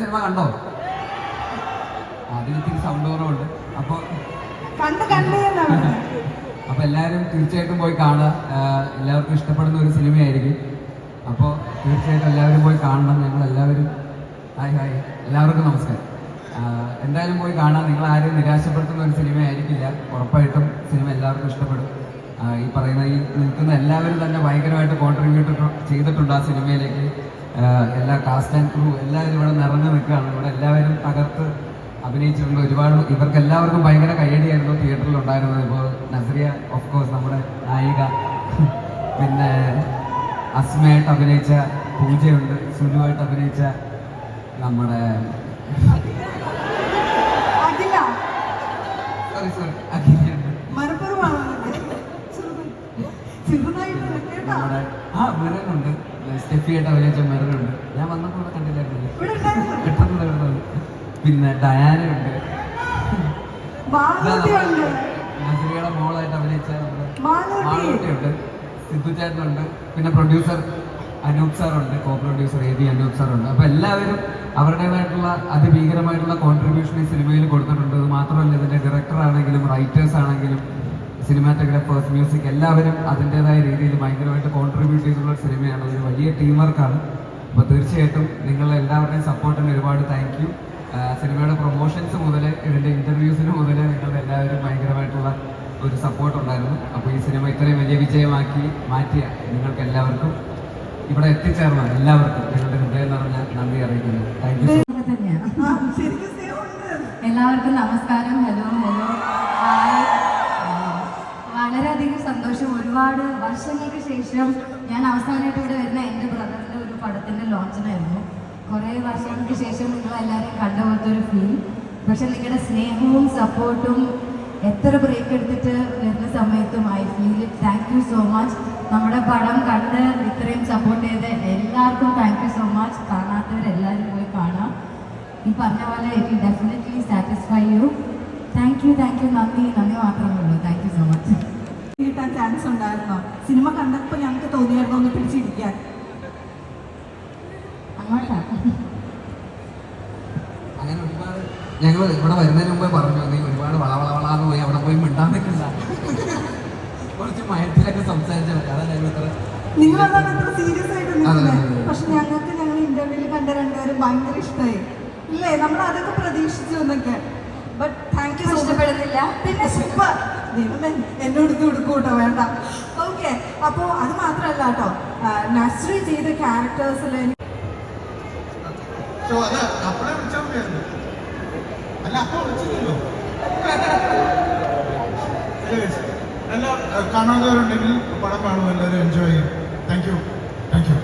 Cinema കണ്ടോ? അതിന് sound കുറവുണ്ട്. അപ്പോൾ അപ്പൊ എല്ലാരും തീർച്ചയായിട്ടും പോയി കാണുക. എല്ലാവർക്കും ഇഷ്ടപ്പെടുന്ന ഒരു സിനിമയായിരിക്കും. അപ്പോൾ തീർച്ചയായിട്ടും എല്ലാവരും പോയി കാണണം. ഞങ്ങൾ എല്ലാവരും ഹായ് ഹായ്. എല്ലാവർക്കും നമസ്കാരം. എന്തായാലും പോയി കാണാം. നിങ്ങൾ ആരെയും നിരാശപ്പെടുത്തുന്ന ഒരു സിനിമ ആയിരിക്കില്ല ഉറപ്പായിട്ടും സിനിമ എല്ലാവർക്കും ഇഷ്ടപ്പെടും. ഈ പറയുന്ന ഈ നിൽക്കുന്ന എല്ലാവരും തന്നെ ഭയങ്കരമായിട്ട് കോൺട്രിബ്യൂട്ട് ചെയ്തിട്ടുണ്ട് ആ സിനിമയിലേക്ക്. എല്ലാ കാസ്റ്റ് ആൻഡ് ക്രൂ എല്ലാവരും ഇവിടെ നിറഞ്ഞു നിൽക്കുകയാണ്. ഇവിടെ എല്ലാവരും തകർത്ത് അഭിനയിച്ചിട്ടുണ്ട്. ഒരുപാട് ഇവർക്ക് എല്ലാവർക്കും ഭയങ്കര കയ്യടിയായിരുന്നു തിയേറ്ററിൽ ഉണ്ടായിരുന്നത്. ഇപ്പോൾ നസറിയ ഓഫ് കോഴ്സ് നമ്മുടെ നായിക പിന്നെ അസ്മയായിട്ട് അഭിനയിച്ച പൂജയുണ്ട്. സുലുവായിട്ട് അഭിനയിച്ച നമ്മുടെ സോറി സോറി അഖിലുണ്ട് നമ്മുടെ ആ മെറനുണ്ട് സ്റ്റെഫിയായിട്ട് അഭിനയിച്ച മെറനുണ്ട് ഞാൻ വന്നപ്പോൾ ഇവിടെ പെട്ടെന്ന് വരുന്നത് പിന്നെ ഡയാനുണ്ട് നസറിയുടെ മോളായിട്ട് അഭിനയിച്ച മാളൂട്ടിയുണ്ട് സിദ്ധു ചേട്ടനുണ്ട്. പിന്നെ producer Anoop സാറുണ്ട്. Co producer A B Anoop സാറുണ്ട്. അപ്പോൾ എല്ലാവരും അവരുടേതായിട്ടുള്ള അതിഭീകരമായിട്ടുള്ള കോൺട്രിബ്യൂഷൻ ഈ സിനിമയിൽ കൊടുത്തിട്ടുണ്ട്. അത് മാത്രമല്ല ഇതിന്റെ ഡയറക്ടർ ആണെങ്കിലും റൈറ്റേഴ്സ് ആണെങ്കിലും സിനിമാറ്റോഗ്രാഫേഴ്സ് മ്യൂസിക് എല്ലാവരും അതിന്റെതായ രീതിയിൽ ഭയങ്കരമായിട്ട് കോൺട്രിബ്യൂട്ട് ചെയ്തിട്ടുള്ള ഒരു സിനിമയാണ് ഒരു വലിയ ടീം വർക്കാണ് അപ്പോൾ തീർച്ചയായിട്ടും നിങ്ങൾ എല്ലാവരുടെയും സപ്പോർട്ടിന് ഒരുപാട് താങ്ക് യു സിനിമയുടെ പ്രൊമോഷൻസ് മുതൽ ഇതിന്റെ ഇന്റർവ്യൂസിന് മുതൽ നിങ്ങളുടെ എല്ലാവരും ഭയങ്കരമായിട്ടുള്ള ഒരു സപ്പോർട്ട് ഉണ്ടായിരുന്നു. അപ്പോൾ ഈ സിനിമ ഇത്രയും വലിയ വിജയമാക്കി മാറ്റിയ നിങ്ങൾക്ക് എല്ലാവർക്കും ഇവിടെ എത്തിച്ചേർന്ന എല്ലാവർക്കും നിങ്ങളുടെ ഹൃദയം നിറഞ്ഞ നന്ദി അറിയിക്കുന്നു. താങ്ക് യു എല്ലാവർക്കും നമസ്കാരം. ഹലോ ഹലോ വളരെയധികം സന്തോഷം. ഒരുപാട് വർഷങ്ങൾക്ക് ശേഷം ഞാൻ അവസാനമായിട്ട് ഇവിടെ വരുന്ന എന്റെ ബ്രദറിന്റെ ഒരു പടത്തിന്റെ ലോഞ്ചിനായിരുന്നു കുറേ വർഷങ്ങൾക്ക് ശേഷം നിങ്ങളെല്ലാവരെയും കണ്ട പോലത്തെ ഒരു ഫീൽ. പക്ഷെ നിങ്ങളുടെ സ്നേഹവും സപ്പോർട്ടും എത്ര ബ്രേക്ക് എടുത്തിട്ട് വരുന്ന സമയത്തും I feel thank you so much നമ്മുടെ പടം കണ്ട് ഇത്രയും സപ്പോർട്ട് ചെയ്ത എല്ലാവർക്കും താങ്ക് യു സോ മച്ച് കാണാത്തവരെല്ലാവരും പോയി കാണാം. ഈ പറഞ്ഞ പോലെ it definitely satisfy you thank you thank you നന്ദി. നന്ദി മാത്രമേ ഉള്ളൂ thank you so much chance ഉണ്ടായിരുന്നോ? സിനിമ കണ്ടപ്പോൾ ഞങ്ങൾക്ക് തോന്നിയായിരുന്നോ ഒന്ന് പിടിച്ചിരിക്കാൻ. അങ്ങനെ ഒരുപാട് ഞങ്ങൾ ഇവിടെ വരുന്നതിന് മുമ്പേ പറഞ്ഞു നീ ഒരുപാട് വളവളവളാന്ന് പോയി അവിടെ പോയി മിണ്ടാൻ നിൽക്കണ്ട. കുറച്ച് മയത്തിലൊക്കെ സംസാരിച്ചാൽ മതി അതാ ഞങ്ങൾ ഇത്ര നിങ്ങൾ സീരിയസ് ആയിട്ട്. പക്ഷെ ഞങ്ങൾക്ക് ഞങ്ങൾ ഇന്റർവ്യൂവിൽ കണ്ട രണ്ടുപേരും ഭയങ്കര ഇഷ്ടമായി ഇല്ലേ? നമ്മൾ അതൊക്കെ പ്രതീക്ഷിച്ചു എന്നൊക്കെ. ബട്ട് താങ്ക് യു ഇഷ്ടപ്പെടുന്നില്ല പിന്നെ സൂപ്പർ ദൈവമേ എന്നോട് ഇത് കൊടുക്കും കേട്ടോ വേണ്ട. ഓക്കെ അപ്പോൾ അത് മാത്രമല്ല കേട്ടോ. നസ്രി ചെയ്ത ക്യാരക്ടേഴ്സിൽ എല്ലാ കാണാത്തവരുണ്ടെങ്കിൽ പടം കാണും എല്ലാവരും എൻജോയ് ചെയ്യും. Thank you thank U